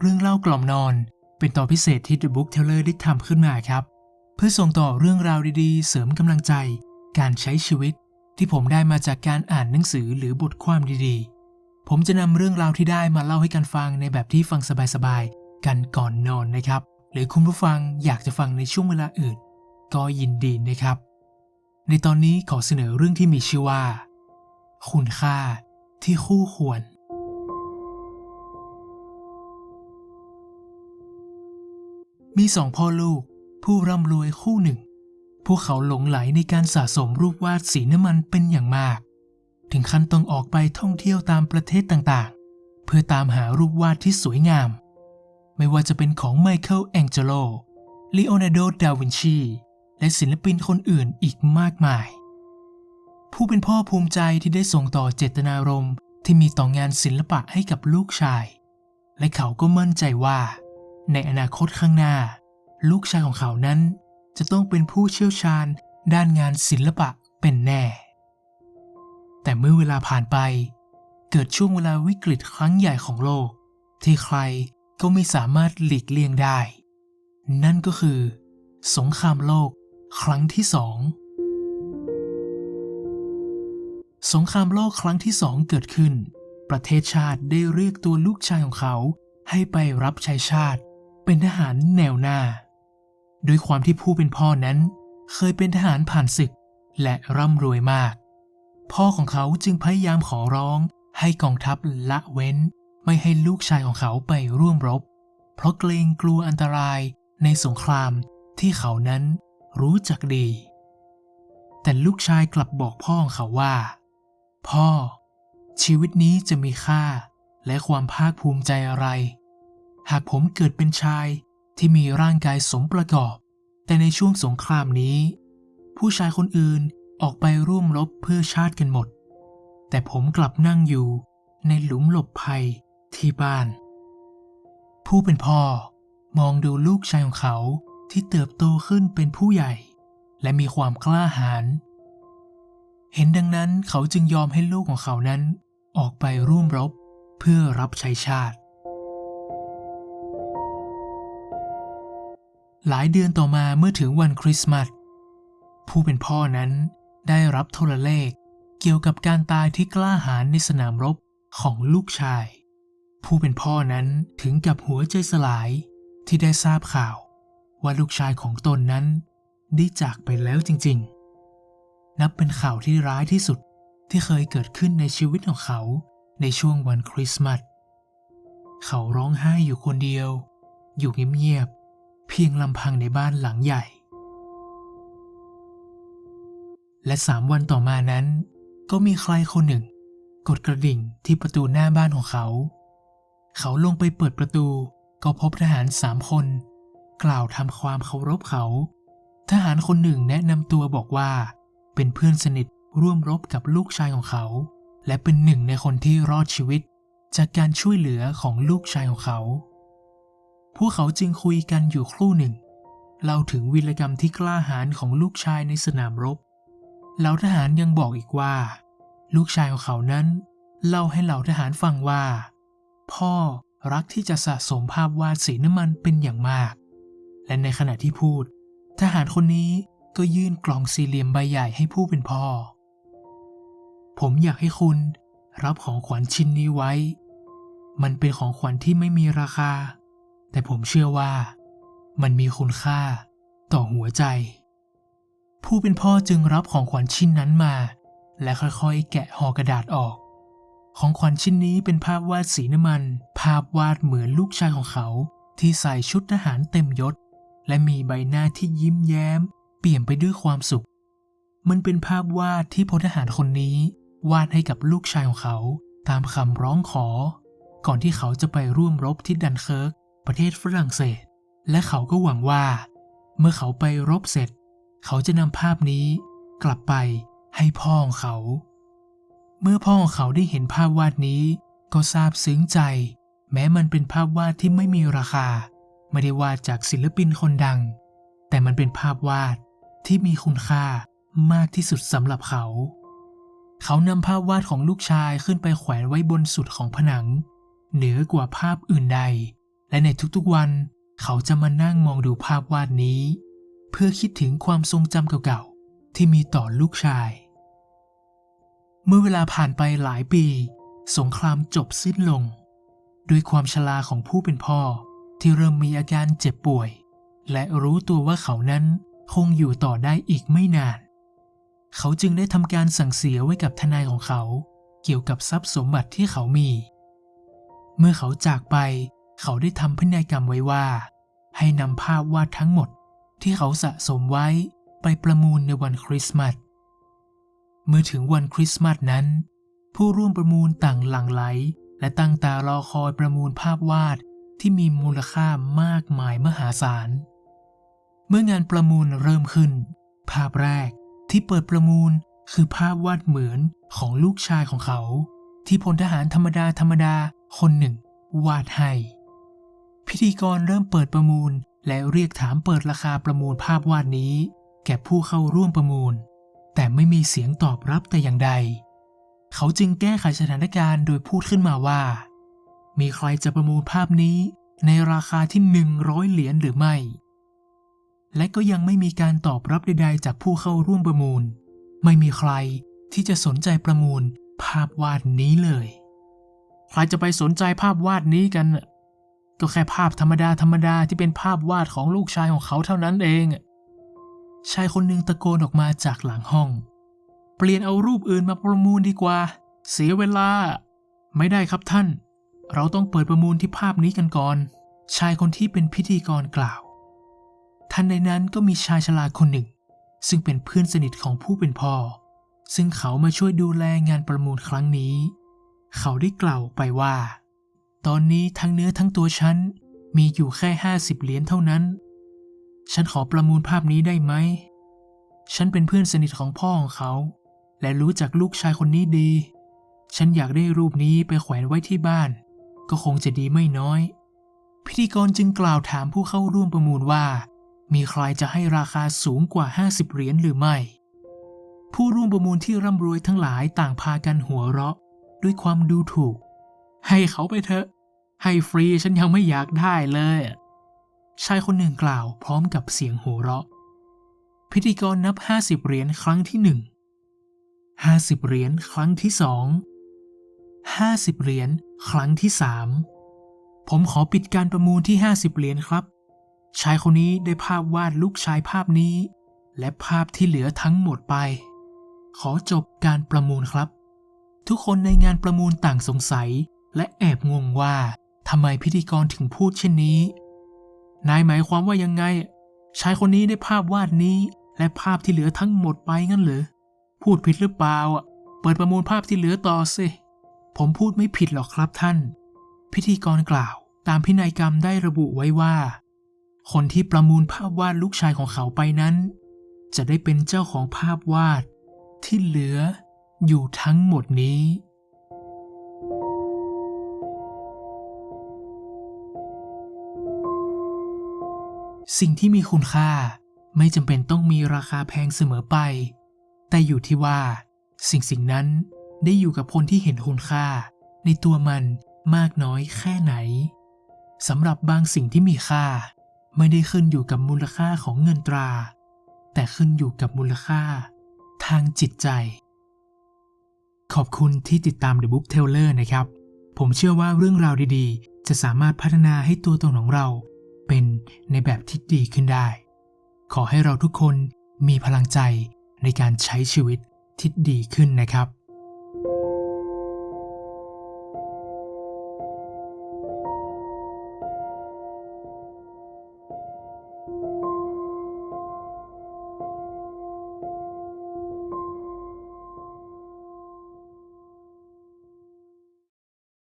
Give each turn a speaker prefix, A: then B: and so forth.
A: เรื่องเล่ากล่อมนอน เป็นตอนพิเศษที่ The Book Teller ได้ทำขึ้นมาครับ เพื่อส่งต่อเรื่องราวดีๆ เสริมกำลังใจ การใช้ชีวิต ที่ผมได้มาจากการอ่านหนังสือหรือบทความดีๆ ผมจะนำเรื่องราวที่ได้มาเล่าให้กันฟังในแบบที่ฟังสบายๆ กันก่อนนอนนะครับ หรือคุณผู้ฟังอยากจะฟังในช่วงเวลาอื่น ก็ยินดีนะครับ ในตอนนี้ขอเสนอเรื่องที่มีชื่อว่า คุณค่าที่คู่ควร มีสองพ่อลูก ผู้ร่ำรวยคู่หนึ่ง พวกเขาหลงไหลในการสะสมรูปวาดสีน้ำมันเป็นอย่างมาก ถึงขั้นต้องออกไปท่องเที่ยวตามประเทศต่างๆ เพื่อตามหารูปวาดที่สวยงาม ไม่ว่าจะเป็นของไมเคิลแองเจโลลีโอนาร์โด ดาวินชี และศิลปินคนอื่นอีกมากมาย ผู้เป็นพ่อภูมิใจที่ได้ส่งต่อเจตนารมณ์ที่มีต่องานศิลปะให้กับลูกชาย และเขาก็มั่นใจว่า ในอนาคตข้างหน้า ลูกชายของเขานั้น จะต้องเป็นผู้เชี่ยวชาญด้านงานศิลปะเป็นแน่ แต่เมื่อเวลาผ่านไป เกิดช่วงเวลาวิกฤตครั้งใหญ่ของโลก ที่ใครก็ไม่สามารถหลีกเลี่ยงได้ นั่นก็คือ สงครามโลกครั้งที่สองสงครามโลกครั้งที่สองเกิดขึ้น ประเทศชาติได้เรียกตัวลูกชายของเขาให้ไปรับใช้ชาติ เป็นทหารแนวหน้าด้วยความที่ผู้เป็นพ่อนั้นเคยเป็นทหารผ่านศึกและร่ำรวยมาก พ่อของเขาจึงพยายามขอร้องให้กองทัพละเว้น ไม่ให้ลูกชายของเขาไปร่วมรบ เพราะเกรงกลัวอันตรายในสงครามที่เขานั้นรู้จักดี แต่ลูกชายกลับบอกพ่อของเขาว่า พ่อ ชีวิตนี้จะมีค่าและความภาคภูมิใจอะไร หากผมเกิดเป็นชายที่มีร่างกายสมประกอบ แต่ในช่วงสงครามนี้ ผู้ชายคนอื่นออกไปร่วมรบเพื่อชาติกันหมด แต่ผมกลับนั่งอยู่ในหลุมหลบภัยที่บ้าน ผู้เป็นพ่อมองดูลูกชายของเขาที่เติบโตขึ้นเป็นผู้ใหญ่ และมีความกล้าหาญเห็นดังนั้นเขาจึงยอมให้ลูกของเขานั้นออกไปร่วมรบเพื่อรับใช้ชาติ หลายเดือนต่อมาเมื่อถึงวันคริสต์มาสผู้เป็นพ่อนั้นได้รับโทรเลขเกี่ยวกับการตายที่กล้าหาญในสนามรบของลูกชาย ผู้เป็นพ่อนั้นถึงกับหัวใจสลายที่ได้ทราบข่าว ว่าลูกชายของตนนั้น ได้จากไปแล้วจริงๆ นับเป็นข่าวที่ร้ายที่สุดที่เคยเกิดขึ้นในชีวิตของเขาในช่วงวันคริสต์มาสเขาร้องไห้อยู่คนเดียว อยู่เงียบ เพียงลำพังในบ้านหลังใหญ่ และสามวันต่อมานั้น ก็มีใครคนหนึ่ง กดกระดิ่งที่ประตูหน้าบ้านของเขา เขาลงไปเปิดประตูก็พบทหารสามคน กล่าวทำความเคารพเขา ทหารคนหนึ่งแนะนำตัวบอกว่า เป็นเพื่อนสนิทร่วมรบกับลูกชายของเขา และเป็นหนึ่งในคนที่รอดชีวิต จากการช่วยเหลือของลูกชายของเขา พวกเขาจึงคุยกันอยู่ครู่หนึ่งเล่าถึงวีรกรรมที่กล้าหาญของลูกชายในสนามรบเหล่าทหารยังบอกอีกว่า ลูกชายของเขานั้นเล่าให้เหล่าทหารฟังว่า พ่อรักที่จะสะสมภาพวาดสีน้ำมันเป็นอย่างมาก และในขณะที่พูด ทหารคนนี้ก็ยื่นกล่องสี่เหลี่ยมใบใหญ่ให้ผู้เป็นพ่อ ผมอยากให้คุณรับของขวัญชิ้นนี้ไว้ มันเป็นของขวัญที่ไม่มีราคา แต่ผมเชื่อว่ามันมีคุณค่าต่อหัวใจ ผู้เป็นพ่อจึงรับของขวัญชิ้นนั้นมา และค่อยๆ แกะห่อกระดาษออก ของขวัญชิ้นนี้เป็นภาพวาดสีน้ำมัน ภาพวาดเหมือนลูกชายของเขา ที่ใส่ชุดทหารเต็มยศ และมีใบหน้าที่ยิ้มแย้ม เปี่ยมไปด้วยความสุข มันเป็นภาพวาดที่พลทหารคนนี้ วาดให้กับลูกชายของเขา ตามคำร้องขอ ก่อนที่เขาจะไปร่วมรบที่ดันเคิร์ก ประเทศฝรั่งเศส และเขาก็หวังว่า เมื่อเขาไปรบเสร็จ เขาจะนำภาพนี้กลับไปให้พ่อของเขา เมื่อพ่อของเขาได้เห็นภาพวาดนี้ ก็ซาบซึ้งใจ แม้มันเป็นภาพวาดที่ไม่มีราคา ไม่ได้วาดจากศิลปินคนดัง แต่มันเป็นภาพวาดที่มีคุณค่ามากที่สุดสำหรับเขา เขานำภาพวาดของลูกชายขึ้นไปแขวนไว้บนสุดของผนัง เหนือกว่าภาพอื่นใด และในทุกๆวัน เขาจะมานั่งมองดูภาพวาดนี้ เพื่อคิดถึงความทรงจำเก่าๆ ที่มีต่อลูกชาย เมื่อเวลาผ่านไปหลายปี สงครามจบสิ้นลง ด้วยความชราของผู้เป็นพ่อที่เริ่มมีอาการเจ็บป่วย และรู้ตัวว่าเขานั้นคงอยู่ต่อได้อีกไม่นาน เขาจึงได้ทำการสั่งเสียไว้กับทนายของเขา เกี่ยวกับทรัพย์สมบัติที่เขามี เมื่อเขาจากไป เขาได้ทำพินัยกรรมไว้ว่า ให้นำภาพวาดทั้งหมดที่เขาสะสมไว้ไปประมูลในวันคริสต์มาส เมื่อถึงวันคริสต์มาสนั้น ผู้ร่วมประมูลต่างหลั่งไหล และตั้งตารอคอยประมูลภาพวาดที่มีมูลค่ามากมายมหาศาล เมื่องานประมูลเริ่มขึ้น ภาพแรกที่เปิดประมูลคือภาพวาดเหมือนของลูกชายของเขา ที่พลทหารธรรมดาธรรมดาคนหนึ่งวาดให้ พิธีกรเริ่มเปิดประมูล และเรียกถามเปิดราคาประมูลภาพวาดนี้ แก่ผู้เข้าร่วมประมูล แต่ไม่มีเสียงตอบรับแต่อย่างใด เขาจึงแก้ไขสถานการณ์โดยพูดขึ้นมาว่า มีใครจะประมูลภาพนี้ในราคาที่ 100 เหรียญหรือไม่ และก็ยังไม่มีการตอบรับใดๆ จากผู้เข้าร่วมประมูล ไม่มีใครที่จะสนใจประมูลภาพวาดนี้เลย ใครจะไปสนใจภาพวาดนี้กัน ก็แค่ภาพธรรมดาธรรมดาที่เป็นภาพวาดของลูกชายของเขาเท่านั้นเอง ชายคนหนึ่งตะโกนออกมาจากหลังห้อง เปลี่ยนเอารูปอื่นมาประมูลดีกว่า เสียเวลา ไม่ได้ครับท่าน เราต้องเปิดประมูลที่ภาพนี้กันก่อน ชายคนที่เป็นพิธีกรกล่าว ทันในนั้นก็มีชายชราคนหนึ่ง ซึ่งเป็นเพื่อนสนิทของผู้เป็นพ่อ ซึ่งเขามาช่วยดูแลงานประมูลครั้งนี้ เขาได้กล่าวไปว่า ตอนนี้ทั้งเนื้อทั้งตัวฉันมีอยู่แค่ห้าสิบเหรียญเท่านั้น ฉันขอประมูลภาพนี้ได้ไหม ฉันเป็นเพื่อนสนิทของพ่อของเขา และรู้จักลูกชายคนนี้ดี ฉันอยากได้รูปนี้ไปแขวนไว้ที่บ้าน ก็คงจะดีไม่น้อย พิธีกรจึงกล่าวถามผู้เข้าร่วมประมูลว่า มีใครจะให้ราคาสูงกว่า 50 เหรียญหรือไม่ ผู้ร่วมประมูลที่ร่ำรวยทั้งหลายต่างพากันหัวเราะ ด้วยความดูถูก ให้เขาไปเถอะ ให้ฟรีฉันยังไม่อยากได้เลย ชายคนหนึ่งกล่าวพร้อมกับเสียงหัวเราะ พิธีกรนับ 50 เหรียญครั้งที่หนึ่ง50เหรียญครั้งที่สอง50เหรียญครั้งที่สามผมขอปิดการประมูลที่50เหรียญครับ ชายคนนี้ได้ภาพวาดลูกชายภาพนี้ และภาพที่เหลือทั้งหมดไป ขอจบการประมูลครับ ทุกคนในงานประมูลต่างสงสัยและแอบงงว่า ทำไมพิธีกรถึงพูดเช่นนี้ นายหมายความว่ายังไง ชายคนนี้ได้ภาพวาดนี้ และภาพที่เหลือทั้งหมดไปงั้นเหรอ พูดผิดหรือเปล่าอะ เปิดประมูลภาพที่เหลือต่อสิ ผมพูดไม่ผิดหรอกครับท่าน พิธีกรกล่าว ตามพินัยกรรมได้ระบุไว้ว่า คนที่ประมูลภาพวาดลูกชายของเขาไปนั้น จะได้เป็นเจ้าของภาพวาดที่เหลืออยู่ทั้งหมดนี้ สิ่งที่มีคุณค่าไม่จำเป็นต้องมีราคาแพงเสมอไป แต่อยู่ที่ว่า สิ่งสิ่งนั้นได้อยู่กับคนที่เห็นคุณค่า ในตัวมันมากน้อยแค่ไหนสำหรับบางสิ่งที่มีค่า ไม่ได้ขึ้นอยู่กับมูลค่าของเงินตรา แต่ขึ้นอยู่กับมูลค่า ทางจิตใจ ขอบคุณที่ติดตาม The Book Teller นะครับ ผมเชื่อว่าเรื่องราวดีๆ จะสามารถพัฒนาให้ตัวตนของเรา เป็นในแบบที่ดีขึ้นได้ ขอให้เราทุกคนมีพลังใจในการใช้ชีวิตที่ดีขึ้นนะครับ